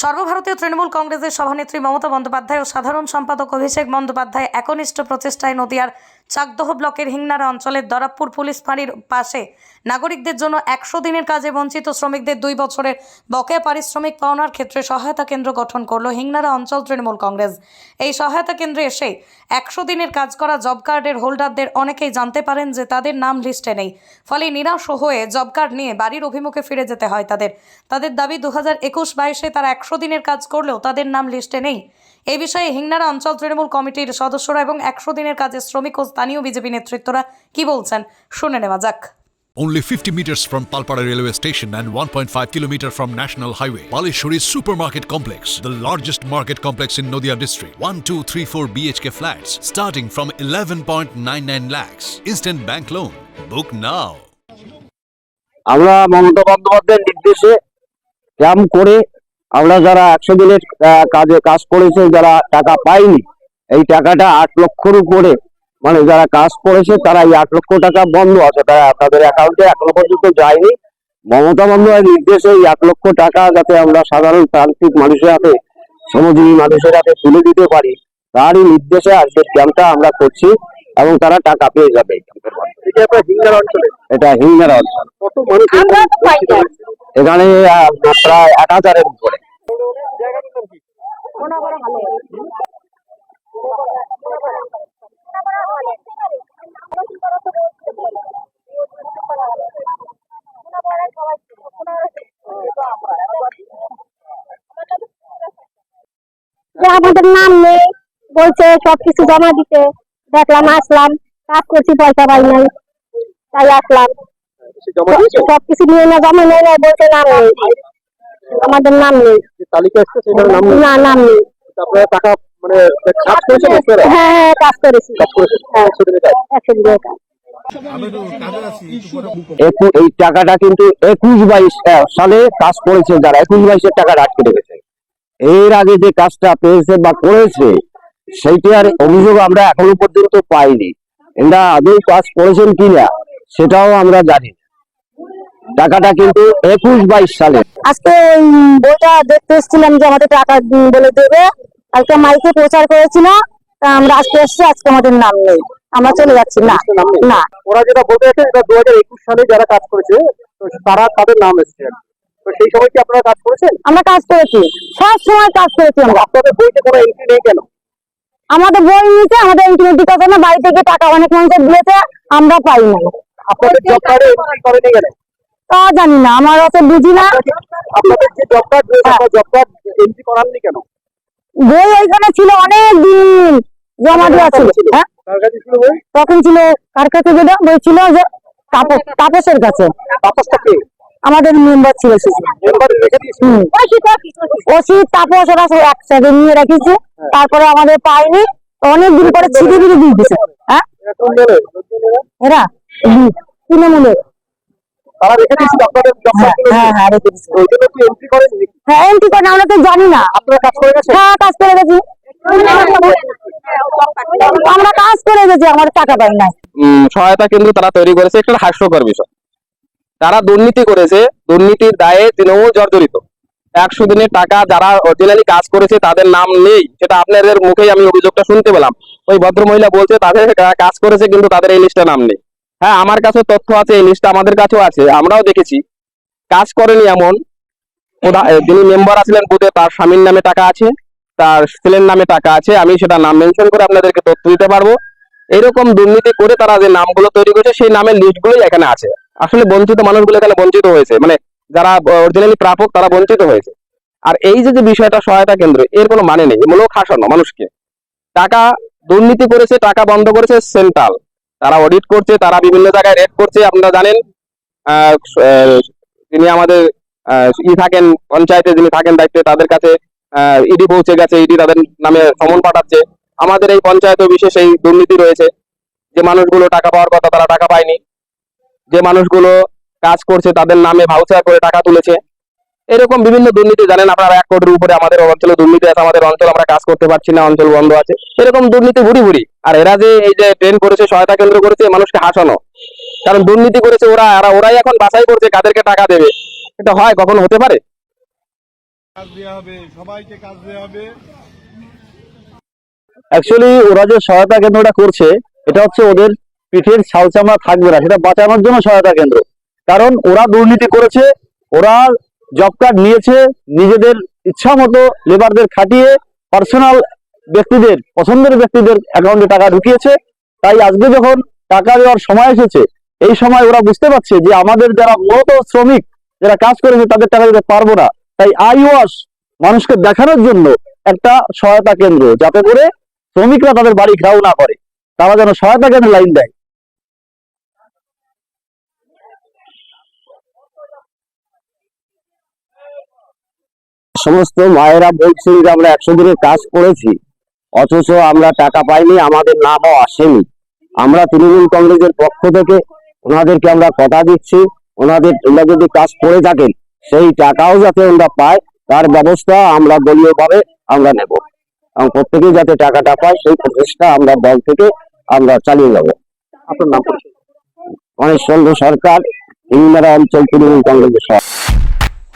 সর্বভারতীয় তৃণমূল কংগ্রেসের সভানেত্রী মমতা বন্দ্যোপাধ্যায় ও সাধারণ সম্পাদক অভিষেক বন্দ্যোপাধ্যায় একনিষ্ঠ প্রচেষ্টায় নদিয়ার চাকদহ ব্লকের হিংনারা অঞ্চলের দরাবপুর পুলিশ ফাঁড়ির পাশে নাগরিকদের জন্য একশো দিনের কাজে বঞ্চিত শ্রমিকদের দুই বছরের বকেয়া পারিশ্রমিক পাওনার ক্ষেত্রে সহায়তা কেন্দ্র গঠন করল হিংনারা অঞ্চল তৃণমূল কংগ্রেস। এই সহায়তা কেন্দ্রে এসে একশো দিনের কাজ করা জব কার্ডের হোল্ডারদের অনেকেই জানতে পারেন যে তাদের নাম লিস্টে নেই। ফলে নিরাশ হয়ে জব কার্ড নিয়ে বাড়ির অভিমুখে ফিরে যেতে হয় তাদের। তাদের দাবি দু হাজার একুশ বাইশে তারা একশো দিনের কাজ করলেও তাদের নাম লিস্টে নেই এই বিষয়ে হিংনারা অঞ্চল তৃণমূল কমিটির সদস্যরা এবং একশো দিনের কাজে শ্রমিক ও স্থানীয় বিজেপি নেতৃত্বরা কি বলছেন শুনে নেওয়া যাক Only 50 meters from Palpara railway station and 1.5 kilometer from National Highway. Palishuri Supermarket Complex, the largest market complex in Noida district. 1, 2, 3, 4 BHK flats starting from 11.99 lakhs. Instant bank loan. Book now. আমরা মমতা বন্দ্যোপাধ্যায়ের নির্দেশে camp করে আমরা যারা একশো দিনের কাজে কাজ করেছে যারা টাকা পাইনি এই টাকাটা আট লক্ষর উপরে মানে যারা কাজ করেছে তারা এই আট লক্ষ টাকা বন্ধ আছে। তারা তাদের অ্যাকাউন্টে এখনও পর্যন্ত যায়নি। মমতা বন্দ্যোপাধ্যায়ের নির্দেশে এই আট লক্ষ টাকা যাতে আমরা সাধারণ প্রান্তিক মানুষের হাতে শ্রমজীবী মানুষের হাতে তুলে দিতে পারি তারই নির্দেশে আজকের ক্যাম্পটা আমরা করছি এবং তারা টাকা পেয়ে যাবে এটা হিঙ্গার অঞ্চল? এখানে প্রায় এক হাজারের উপরে। যে আমাদের নাম নেই বলছে সবকিছু জমা দিতে। দেখলাম আসলাম কাজ করছি পয়সা পাই নাই তাই আসলাম। সবকিছু নিয়ে না জমা নেই না বলছে নাম নেই। আমাদের নাম নেই। তালিকা এসছে নাম না নাম নেই। আপনারা টাকা মানে কাজ করেছেন আপনারা হ্যাঁ হ্যাঁ কাজ করেছি। কাজ করেছেন একশো দিনের কাজ? একশো দিনের কাজ। এই টাকাটা কিন্তু একুশ বাইশ সালে কাজ করেছে যারা। একুশ বাইশের টাকাটা আটকে রেখেছে। এর আগে যে কাজটা পেয়েছে বা করেছে সেইটার অভিযোগ আমরা এখনও পর্যন্ত পাইনি। এরা আদৌ কাজ করেছেন কিনা সেটাও আমরা জানি টাকাটা কিন্তু একুশ বাইশ সালে আজকে ওই বইটা দেখতে এসেছিলাম যে আমাদের টাকা বলে দেবে। কালকে মাইকে প্রচার করেছিল তা আমরা আজকে এসেছি আজকে আমাদের নাম নেই। আমরা চলে যাচ্ছি না না। ওরা যেটা বলতে চাইছে এটা দু হাজার একুশ সালে যারা কাজ করেছে তো তারা তাদের নাম এসছে। তো সেই সময় কি আপনারা কাজ করেছেন? আমরা কাজ করেছি সব সময় কাজ করেছি আমরা। আপনাদের বইতে কোনো এন্ট্রি নেই কেন? আমাদের বই নিয়েছে আমাদের ইন্টারনেট কথা না বাড়ি থেকে টাকা অনেক মানুষের দিয়েছে আমরা পাই না। আপনাদের জব কার্ডে এন্ট্রি করেনি কেন? তা জানি না আমার অত বুঝি না। আপনাদের যে জব কার্ড রয়েছে আপনার জব কার্ড এন্ট্রি করাননি কেন? বই ওইখানে ছিল অনেক দিন জমা দেওয়া ছিল হ্যাঁ? কার ছিল তখন ছিল কার কাছে যেটা বই ছিল যে তাপস তাপসের কাছে। আমাদের মেম্বার ছিল। ওষুধ তাপস ওরা সব একসাথে নিয়ে রেখেছে। তারপরে আমাদের পাইনি অনেক দিন পরে ছিঁড়ে দিলে দিয়ে দিছে হ্যাঁ এখন বলে এরা? তৃণমূলের। তারা রেখে দিয়েছিল আপনাদের হ্যাঁ হ্যাঁ হ্যাঁ রেখে দিছে ওই জন্য কি এন্ট্রি করেননি? হ্যাঁ এমটি করে আমরা তো জানি না। আপনারা কাজ করে গেছেন? হ্যাঁ কাজ করে গেছি। আমরা কাজ করে গেছি আমার টাকা পাই না সহায়তা কেন্দ্র তারা তৈরি করেছে একটা হাস্যকর বিষয়। তারা দুর্নীতি করেছে দুর্নীতির দায়ে তৃণমূল জর্জরিত। একশো দিনের টাকা যারা অরিজিনালি কাজ করেছে তাদের নাম নেই। সেটা আপনাদের মুখেই আমি অভিযোগটা শুনতে পেলাম। ওই ভদ্রমহিলা বলছে তাদের কাজ করেছে কিন্তু তাদের এই লিস্টে নাম নেই। হ্যাঁ আমার কাছে তথ্য আছে, এই লিস্টটা আমাদের কাছেও আছে, আমরাও দেখেছি। কাজ করেনি এমন। যিনি মেম্বার আছিলেন বুথে তার স্বামীর নামে টাকা আছে, তার ছেলের নামে টাকা আছে, আমি সেটা নাম মেনশন করে আপনাদেরকে তথ্য দিতে পারব। এরকম দুর্নীতি করে তারা যে নামগুলো তৈরি করেছে, সেই নামের লিস্টগুলোই এখানে আছে। আসলে বঞ্চিত মানুষগুলো এখানে বঞ্চিত হয়েছে। মানে যারা অরিজিনালি প্রাপক, তারা বঞ্চিত হয়েছে। আর এই যে যে বিষয়টা সহায়তা কেন্দ্র, এর কোনো মানে নেই। মূলক খাসানো মানুষকে। টাকা দুর্নীতি করেছে, টাকা বন্ধ করেছে, সেন্ট্রাল। তারা অডিট করছে তারা বিভিন্ন জায়গায় রেড করছে আপনারা জানেন আহ, আমাদের ই থাকেন পঞ্চায়েতে যিনি থাকেন দায়িত্বে তাদের কাছে ইডি পৌঁছে গেছে ইডি তাদের নামে সমন পাঠাচ্ছে। আমাদের এই পঞ্চায়েত বিশেষ এই দুর্নীতি রয়েছে। যে মানুষগুলো টাকা পাওয়ার কথা তারা টাকা পায়নি। যে মানুষগুলো কাজ করছে তাদের নামে ভাউচার করে টাকা তুলেছে। এরকম বিভিন্ন দুর্নীতি জানেন আপনারা এক কোটির উপরে আমাদের অঞ্চলে দুর্নীতি আছে আমাদের অঞ্চল আমরা কাজ করতে পারছি না অঞ্চল বন্ধ আছে। এরকম দুর্নীতি ভুরি ভুরি। আর এরা যে এই যে ট্রেন করেছে সহায়তা কেন্দ্র করেছে মানুষকে হাসানো কারণ দুর্নীতি করেছে ওরা আর ওরাই এখন বাছাই করছে কাদেরকে টাকা দেবে। এটা হয় কখনো হতে পারে? কাজ দেওয়া হবে সবাইকে কাজ দেওয়া হবে। অ্যাকচুয়ালি ওরা যে সহায়তা কেন্দ্রটা করছে এটা হচ্ছে ওদের পিঠের ছাল চামড়া থাকবে না সেটা বাঁচানোর জন্য সহায়তা কেন্দ্র। কারণ ওরা দুর্নীতি করেছে ওরা জব কার্ড নিয়েছে, নিজেদের ইচ্ছা মতো লেবারদের খাটিয়ে পার্সোনাল ব্যক্তিদের, পছন্দের ব্যক্তিদের অ্যাকাউন্টে টাকা ঢুকিয়েছে। তাই আজকে যখন টাকা দেওয়ার সময় এসেছে, এই সময় ওরা বুঝতে পারছে যে আমাদের যারা মূলত শ্রমিক, যারা কাজ করেছে, তাদের টাকা দিতে পারব না। তাই আই ওয়াশ মানুষকে দেখানোর জন্য একটা সহায়তা কেন্দ্র, যাতে করে শ্রমিকরা তাদের বাড়ি ঘেরাও না করে। তারা যেন সহায়তা কেন্দ্রে লাইন দেয়। সমস্ত মায়েরা বলছেন যে আমরা একশো দিনের কাজ করেছি অথচ আমরা টাকা পাইনি আমাদের নামও আসেনি। আমরা তৃণমূল কংগ্রেসের পক্ষ থেকে ওনাদেরকে আমরা কথা দিচ্ছি ওনাদের ওনারা যদি কাজ করে থাকেন সেই টাকাও যাতে ওনারা পায় তার ব্যবস্থা আমরা দলীয়ভাবে আমরা নেব। এবং প্রত্যেকেই যাতে টাকাটা পায় সেই প্রচেষ্টা আমরা দল থেকে আমরা চালিয়ে যাব আপনার নাম অনেক চন্দ্র সরকার ইন্দিরা অঞ্চল তৃণমূল কংগ্রেসের সভাপতি।